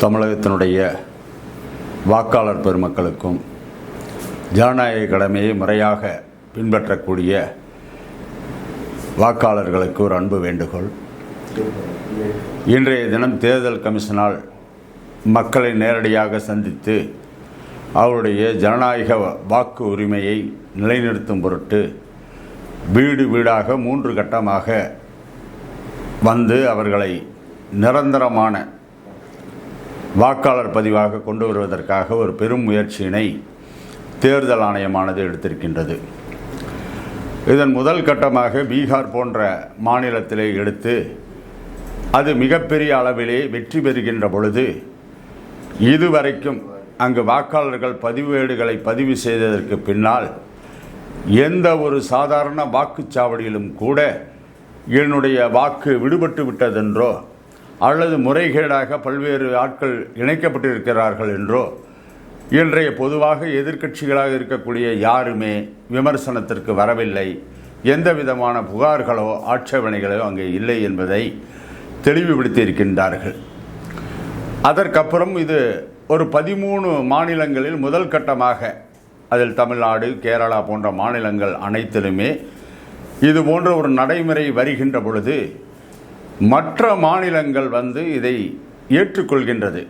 தமிழகத்தினுடைய வாக்காளர் பெருமக்களுக்கும் ஜனநாயக கடமையை முறையாக பின்பற்றக்கூடிய வாக்காளர்களுக்கு ஒரு அன்பு வேண்டுகோள். இன்றைய தினம் தேர்தல் கமிஷனால் மக்களை நேரடியாக சந்தித்து அவருடைய ஜனநாயக வாக்கு உரிமையை நிலைநிறுத்தும் பொருட்டு வீடு வீடாக மூன்று கட்டமாக வந்து அவர்களை நிரந்தரமான வாக்காளர் பதிவாக கொண்டு வருவதற்காக ஒரு பெரும் முயற்சியினை தேர்தல் ஆணையமானது எடுத்திருக்கின்றது. இதன் முதல் கட்டமாக பீகார் போன்ற மாநிலத்திலே எடுத்து அது மிகப்பெரிய அளவிலே வெற்றி பெறுகின்ற பொழுது இதுவரைக்கும் அங்கு வாக்காளர்கள் பதிவேடுகளை பதிவு செய்ததற்கு பின்னால் எந்த ஒரு சாதாரண வாக்குச்சாவடியிலும் கூட என்னுடைய வாக்கு விடுபட்டு விட்டதென்றோ அல்லது முறைகேடாக பல்வேறு ஆட்கள் இணைக்கப்பட்டிருக்கிறார்கள் என்றோ இன்றைய பொதுவாக எதிர்க்கட்சிகளாக இருக்கக்கூடிய யாருமே விமர்சனத்திற்கு வரவில்லை. எந்த விதமான புகார்களோ ஆட்சேபனைகளோ அங்கே இல்லை என்பதை தெளிவுபடுத்தி இருக்கின்றார்கள் அதற்கப்புறம் இது ஒரு பதிமூணு மாநிலங்களில் முதல் கட்டமாக அதில் தமிழ்நாடு கேரளா போன்ற மாநிலங்கள் அனைத்திலுமே இது போன்ற ஒரு நடைமுறை வருகின்ற பொழுது மற்ற மாநிலங்கள் வந்து இதை ஏற்றுக்கொள்கின்றது.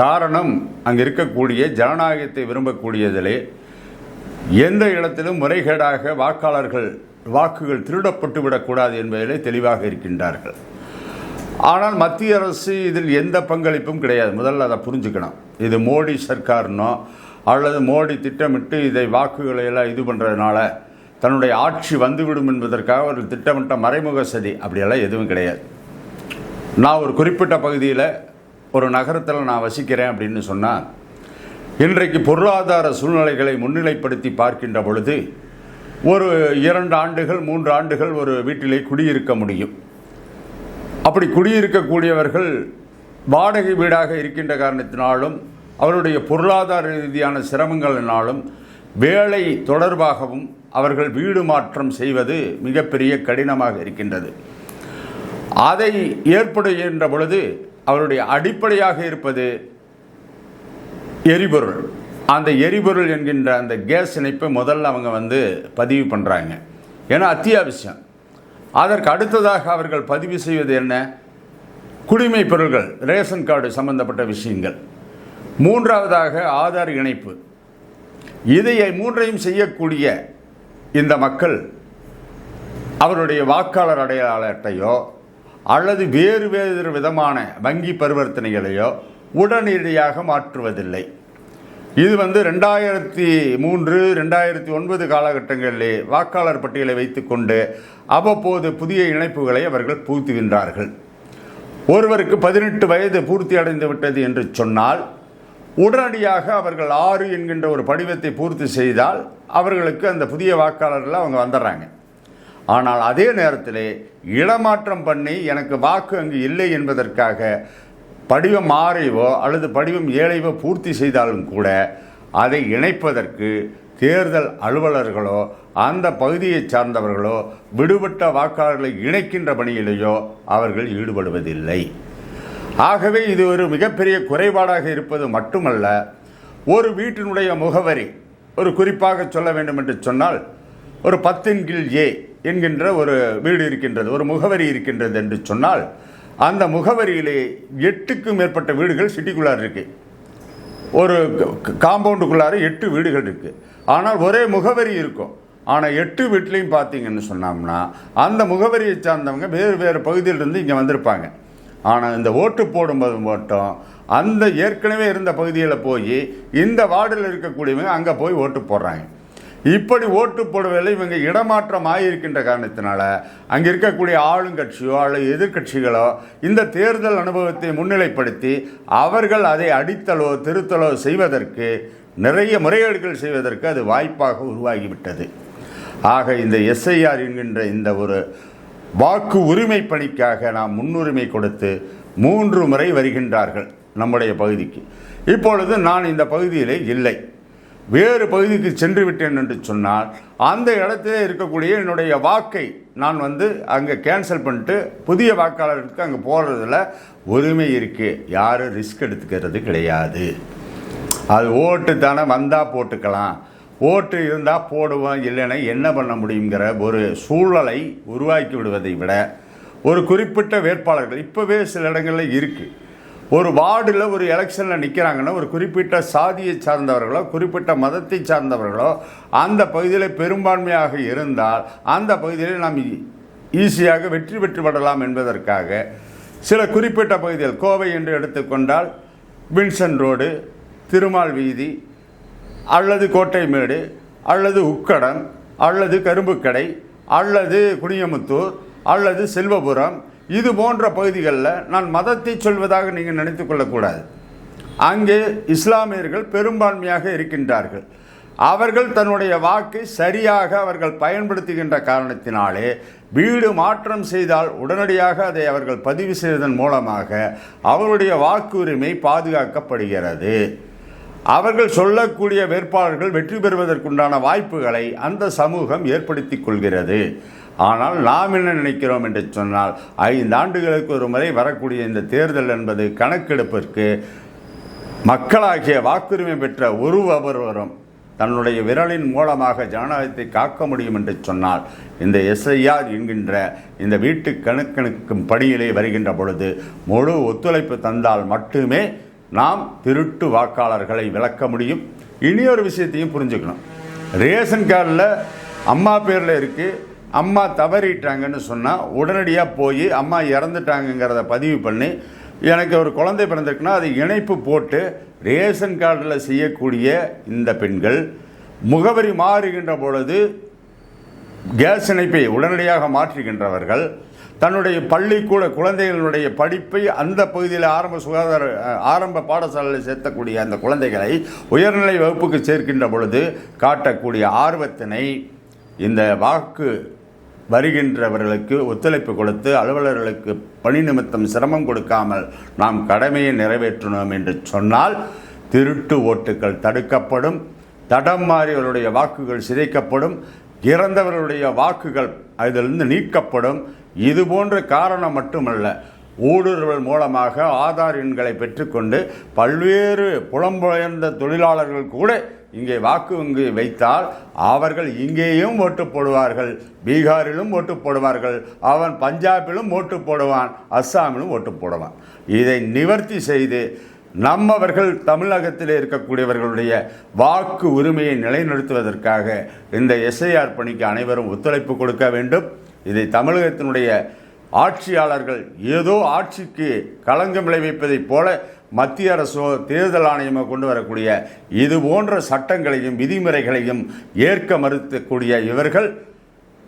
காரணம் அங்கே இருக்கக்கூடிய ஜனநாயகத்தை விரும்பக்கூடியதிலே எந்த இடத்திலும் முறைகேடாக வாக்காளர்கள் வாக்குகள் திருடப்பட்டு விடக்கூடாது என்பதிலே தெளிவாக இருக்கின்றார்கள். ஆனால் மத்திய அரசு இதில் எந்த பங்களிப்பும் கிடையாது. முதல்ல அதை புரிஞ்சுக்கணும். இது மோடி சர்க்கார்னோ அல்லது மோடி திட்டமிட்டு இதை வாக்குகளை எல்லாம் இது பண்ணுறதுனால தன்னுடைய ஆட்சி வந்துவிடும் என்பதற்காக ஒரு திட்டமிட்ட மறைமுக சதி. அப்படியெல்லாம் எதுவும் கிடையாது. நான் ஒரு குறிப்பிட்ட பகுதியில் ஒரு நகரத்தில் நான் வசிக்கிறேன் அப்படின்னு சொன்னால் இன்றைக்கு பொருளாதார சூழ்நிலைகளை முன்னிலைப்படுத்தி பார்க்கின்ற பொழுது ஒரு இரண்டு ஆண்டுகள் மூன்று ஆண்டுகள் ஒரு வீட்டிலே குடியிருக்க முடியும். அப்படி குடியிருக்கக்கூடியவர்கள் வாடகை வீடாக இருக்கின்ற காரணத்தினாலும் அவருடைய பொருளாதார ரீதியான சிரமங்களினாலும் வேலை தொடர்பாகவும் அவர்கள் வீடு மாற்றம் செய்வது மிகப்பெரிய கடினமாக இருக்கின்றது. அதை ஏற்படுகின்ற பொழுது அவருடைய அடிப்படையாக இருப்பது எரிபொருள். அந்த எரிபொருள் என்கின்ற அந்த கேஸ் இணைப்பை முதல்ல அவங்க வந்து பதிவு பண்ணுறாங்க ஏன்னா அத்தியாவசியம். அதற்கு அடுத்ததாக அவர்கள் பதிவு செய்வது என்ன? குடிமை பொருள்கள் ரேஷன் கார்டு சம்பந்தப்பட்ட விஷயங்கள். மூன்றாவதாக ஆதார் இணைப்பு. இதை மூன்றையும் செய்யக்கூடிய இந்த மக்கள் அவருடைய வாக்காளர் அடையாள அட்டையோ அல்லது வேறு வேறு விதமான வங்கி பரிவர்த்தனைகளையோ உடனடியாக மாற்றுவதில்லை. இது வந்து ரெண்டாயிரத்தி மூன்று ரெண்டாயிரத்தி ஒன்பது காலகட்டங்களிலே வாக்காளர் பட்டியலை வைத்துக்கொண்டு அவ்வப்போது புதிய இணைப்புகளை அவர்கள் பூத்துகின்றார்கள் ஒருவருக்கு பதினெட்டு வயது பூர்த்தி அடைந்து விட்டது என்று சொன்னால் உடனடியாக அவர்கள் ஆறு என்கின்ற ஒரு படிவத்தை பூர்த்தி செய்தால் அவர்களுக்கு அந்த புதிய வாக்காளர்கள் அவங்க வந்துடுறாங்க. ஆனால் அதே நேரத்தில் இடமாற்றம் பண்ணி எனக்கு வாக்கு அங்கு இல்லை என்பதற்காக படிவம் ஆறைவோ அல்லது படிவம் ஏழைவோ பூர்த்தி செய்தாலும் கூட அதை இணைப்பதற்கு தேர்தல் அலுவலர்களோ அந்த பகுதியை சார்ந்தவர்களோ விடுபட்ட வாக்காளர்களை இணைக்கின்ற பணியிலேயோ அவர்கள் ஈடுபடுவதில்லை. ஆகவே இது ஒரு மிகப்பெரிய குறைபாடாக இருப்பது மட்டுமல்ல ஒரு வீட்டினுடைய முகவரி ஒரு குறிப்பாக சொல்ல வேண்டும் என்று சொன்னால் ஒரு பத்தின் கீழ் ஏ என்கின்ற ஒரு வீடு இருக்கின்றது ஒரு முகவரி இருக்கின்றது என்று சொன்னால் அந்த முகவரியிலே எட்டுக்கும் மேற்பட்ட வீடுகள் சிட்டிக்குள்ளார் இருக்கு. ஒரு காம்பவுண்டுக்குள்ளார எட்டு வீடுகள் இருக்கு. ஆனால் ஒரே முகவரி இருக்கும். ஆனால் எட்டு வீட்லேயும் பார்த்தீங்கன்னு சொன்னோம்னா அந்த முகவரியை சார்ந்தவங்க வேறு வேறு பகுதியிலிருந்து இங்கே வந்திருப்பாங்க. ஆனால் இந்த ஓட்டு போடும்போது மட்டும் அந்த ஏற்கனவே இருந்த பகுதியில் போய் இந்த வார்டில் இருக்கக்கூடியவங்க அங்கே போய் ஓட்டு போடுறாங்க. இப்படி ஓட்டு போடுவதில் இவங்க இடமாற்றம் ஆகியிருக்கின்ற காரணத்தினால அங்கே இருக்கக்கூடிய ஆளுங்கட்சியோ அல்லது எதிர்க்கட்சிகளோ இந்த தேர்தல் அனுபவத்தை முன்னிலைப்படுத்தி அவர்கள் அதை அடித்தலோ திருத்தலோ செய்வதற்கு நிறைய முறைகேடுகள் செய்வதற்கு அது வாய்ப்பாக உருவாகிவிட்டது. ஆக இந்த எஸ்ஐஆர் என்கின்ற இந்த ஒரு வாக்கு உரிமை பணிக்காக நாம் முன்னுரிமை கொடுத்து மூன்று முறை வருகின்றார்கள் நம்முடைய பகுதிக்கு. இப்பொழுது நான் இந்த பகுதியிலே இல்லை. வேறு பகுதிக்கு சென்று விட்டேன் என்று சொன்னால் அந்த இடத்திலே இருக்கக்கூடிய என்னுடைய வாக்கை நான் வந்து அங்கே கேன்சல் பண்ணிட்டு புதிய வாக்காளருக்கு அங்கே போகிறதுல உரிமை இருக்குது யாரும் ரிஸ்க் எடுத்துக்கிறது கிடையாது. அது ஓட்டு தானே வந்தால் போட்டுக்கலாம். ஓட்டு இருந்தால் போடுவோம் இல்லைன்னா என்ன பண்ண முடியுங்கிற ஒரு சூழலை உருவாக்கி விடுவதை விட ஒரு குறிப்பிட்ட வேட்பாளர்கள் இப்போவே சில இடங்களில் இருக்குது ஒரு வார்டில் ஒரு எலெக்ஷனில் நிற்கிறாங்கன்னா ஒரு குறிப்பிட்ட சாதியை சார்ந்தவர்களோ குறிப்பிட்ட மதத்தை சார்ந்தவர்களோ அந்த பகுதியில் பெரும்பான்மையாக இருந்தால் அந்த பகுதியில் நாம் ஈஸியாக வெற்றி பெற்று விடலாம் என்பதற்காக சில குறிப்பிட்ட பகுதிகள் கோவை என்று எடுத்துக்கொண்டால் வின்சன் ரோடு திருமால் வீதி அல்லது கோட்டைமேடு அல்லது உக்கடம் அல்லது கரும்புக்கடை அல்லது குனியமுத்தூர் அல்லது செல்வபுரம் இது போன்ற பகுதிகளில் நான் மதத்தை சொல்வதாக நீங்கள் நினைத்து கொள்ளக்கூடாது. அங்கே இஸ்லாமியர்கள் பெரும்பான்மையாக இருக்கின்றார்கள். அவர்கள் தன்னுடைய வாக்கை சரியாக அவர்கள் பயன்படுத்துகின்ற காரணத்தினாலே வீடு மாற்றம் செய்தால் உடனடியாக அதை அவர்கள் பதிவு செய்வதன் மூலமாக அவருடைய வாக்குரிமை பாதுகாக்கப்படுகிறது. அவர்கள் சொல்லக்கூடிய வேட்பாளர்கள் வெற்றி பெறுவதற்குண்டான வாய்ப்புகளை அந்த சமூகம் ஏற்படுத்தி கொள்கிறது. ஆனால் நாம் என்ன நினைக்கிறோம் என்று சொன்னால் ஐந்து ஆண்டுகளுக்கு ஒரு முறை வரக்கூடிய இந்த தேர்தல் என்பது கணக்கெடுப்பிற்கு மக்களாகிய வாக்குரிமை பெற்ற ஒரு ஒருவரும் தன்னுடைய விரலின் மூலமாக ஜனநாயகத்தை காக்க முடியும் என்று சொன்னால் இந்த எஸ்ஐஆர் என்கின்ற இந்த வீட்டு கணக்கெடுக்கும் பணியிலே வருகின்ற பொழுது முழு ஒத்துழைப்பு தந்தால் மட்டுமே நாம் திருட்டு வாக்காளர்களை விளக்க முடியும். இனியொரு விஷயத்தையும் புரிஞ்சுக்கணும். ரேஷன் கார்டில் அம்மா பேரில் இருக்குது அம்மா தவறிட்டாங்கன்னு சொன்னால் உடனடியாக போய் அம்மா இறந்துட்டாங்கங்கிறத பதிவு பண்ணி எனக்கு ஒரு குழந்தை பிறந்திருக்குன்னா அதை இணைப்பு போட்டு ரேஷன் கார்டில் செய்யக்கூடிய இந்த பெண்கள் முகவரி மாறுகின்ற பொழுது கேஸ் இணைப்பை உடனடியாக மாற்றுகின்றவர்கள் தன்னுடைய பள்ளிக்கூட குழந்தைகளுடைய படிப்பை அந்த பகுதியில் ஆரம்ப சுகாதார ஆரம்ப பாடசாலையில் சேர்த்தக்கூடிய அந்த குழந்தைகளை உயர்நிலை வகுப்புக்கு சேர்க்கின்ற பொழுது காட்டக்கூடிய ஆர்வத்தினை இந்த வாக்கு வருகின்றவர்களுக்கு ஒத்துழைப்பு கொடுத்து அலுவலர்களுக்கு பணி நிமித்தம் சிரமம் கொடுக்காமல் நாம் கடமையை நிறைவேற்றினோம் என்று சொன்னால் திருட்டு ஓட்டுகள் தடுக்கப்படும் தடம் மாறியவருடைய வாக்குகள் சிதைக்கப்படும் இறந்தவர்களுடைய வாக்குகள் அதிலிருந்து நீக்கப்படும் இது போன்ற காரணம் மட்டுமல்ல ஊடுருவல் மூலமாக ஆதார் எண்களை பெற்றுக்கொண்டு பல்வேறு புலம்பெயர்ந்த தொழிலாளர்கள் கூட இங்கே வாக்கு வங்கி வைத்தால் அவர்கள் இங்கேயும் ஓட்டு போடுவார்கள் பீகாரிலும் ஓட்டு போடுவார்கள் அவன் பஞ்சாபிலும் ஓட்டு போடுவான் அஸ்ஸாமிலும் ஓட்டு போடுவான். இதை நிவர்த்தி செய்து நம்மவர்கள் தமிழகத்தில் இருக்கக்கூடியவர்களுடைய வாக்கு உரிமையை நிலைநிறுத்துவதற்காக இந்த எஸ்ஐஆர் பணிக்கு அனைவரும் ஒத்துழைப்பு கொடுக்க வேண்டும். இதை தமிழகத்தினுடைய ஆட்சியாளர்கள் ஏதோ ஆட்சிக்கு களங்கம் விளைவிப்பதைப் போல மத்திய அரசோ தேர்தல் ஆணையமோ கொண்டு வரக்கூடிய இது போன்ற சட்டங்களையும் விதிமுறைகளையும் ஏற்க மறுக்கக்கூடிய இவர்கள்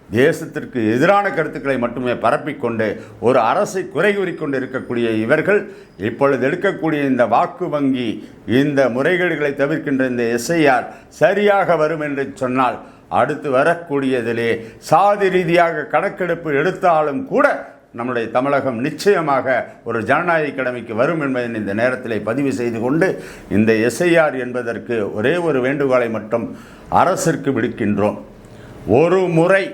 தேசத்திற்கு எதிரான கருத்துக்களை மட்டுமே பரப்பிக்கொண்டு ஒரு அரசை குறை கூறிக்கொண்டு இருக்கக்கூடிய இவர்கள் இப்பொழுது எடுக்கக்கூடிய இந்த வாக்கு வங்கி இந்த முறைகேடுகளை தவிர்க்கின்ற இந்த எஸ்ஐஆர் சரியாக வரும் என்று சொன்னால் அடுத்து வரக்கூடியதிலே சாதி ரீதியாக கணக்கெடுப்பு எடுத்தாலும் கூட நம்முடைய தமிழகம் நிச்சயமாக ஒரு ஜனநாயக கடமைக்கு வரும் என்பதை இந்த நேரத்தில் பதிவு செய்து கொண்டு இந்த எஸ்ஐஆர் என்பதற்கு ஒரே ஒரு வேண்டுகோளை மட்டும் அரசிற்கு விடுக்கின்றோம். ஒரு முறை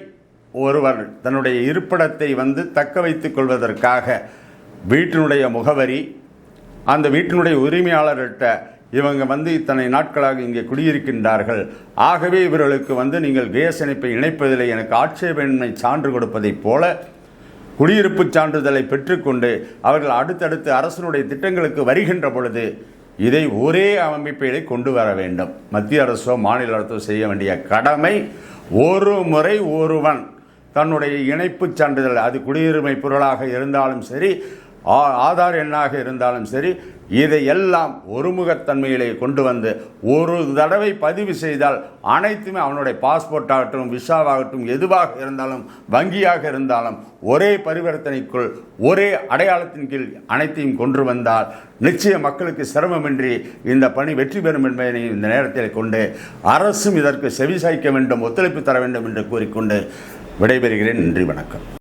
ஒருவர் தன்னுடைய இருப்பிடத்தை வந்து தக்க வைத்துக் கொள்வதற்காக வீட்டினுடைய முகவரி அந்த வீட்டினுடைய உரிமையாளர்கிட்ட இவங்க வந்து இத்தனை நாட்களாக இங்கே குடியிருக்கின்றார்கள். ஆகவே இவர்களுக்கு வந்து நீங்கள் கேஸ் இணைப்பை இணைப்பதில்லை எனக்கு ஆட்சேபனை சான்று கொடுப்பதைப் போல குடியிருப்பு சான்றிதழை பெற்றுக்கொண்டு அவர்கள் அடுத்தடுத்து அரசனுடைய திட்டங்களுக்கு வருகின்ற பொழுது இதை ஒரே அமைப்பிலே கொண்டு வர வேண்டும். மத்திய அரசோ மாநில அரசோ செய்ய வேண்டிய கடமை ஒரு முறை ஒருவன் தன்னுடைய இணைப்புச் சான்றிதழ் அது குடியுரிமை பொருளாக இருந்தாலும் சரி ஆ- ஆதார் எண்ணாக இருந்தாலும் சரி இதையெல்லாம் ஒருமுகத்தன்மையிலே கொண்டு வந்து ஒரு தடவை பதிவு செய்தால் அனைத்துமே அவனுடைய பாஸ்போர்ட் ஆகட்டும் விசாவாகட்டும் எதுவாக இருந்தாலும் வங்கியாக இருந்தாலும் ஒரே பரிவர்த்தனைக்குள் ஒரே அடையாளத்தின் கீழ் அனைத்தையும் கொண்டு வந்தால் நிச்சயம் மக்களுக்கு சிரமமின்றி இந்த பணி வெற்றி பெறும் என்பதை இந்த நேரத்தில் கொண்டு அரசும் இதற்கு செவிசாய்க்க வேண்டும் ஒத்துழைப்பு தர வேண்டும் என்று கூறிக்கொண்டு விடைபெறுகிறேன். நன்றி வணக்கம்.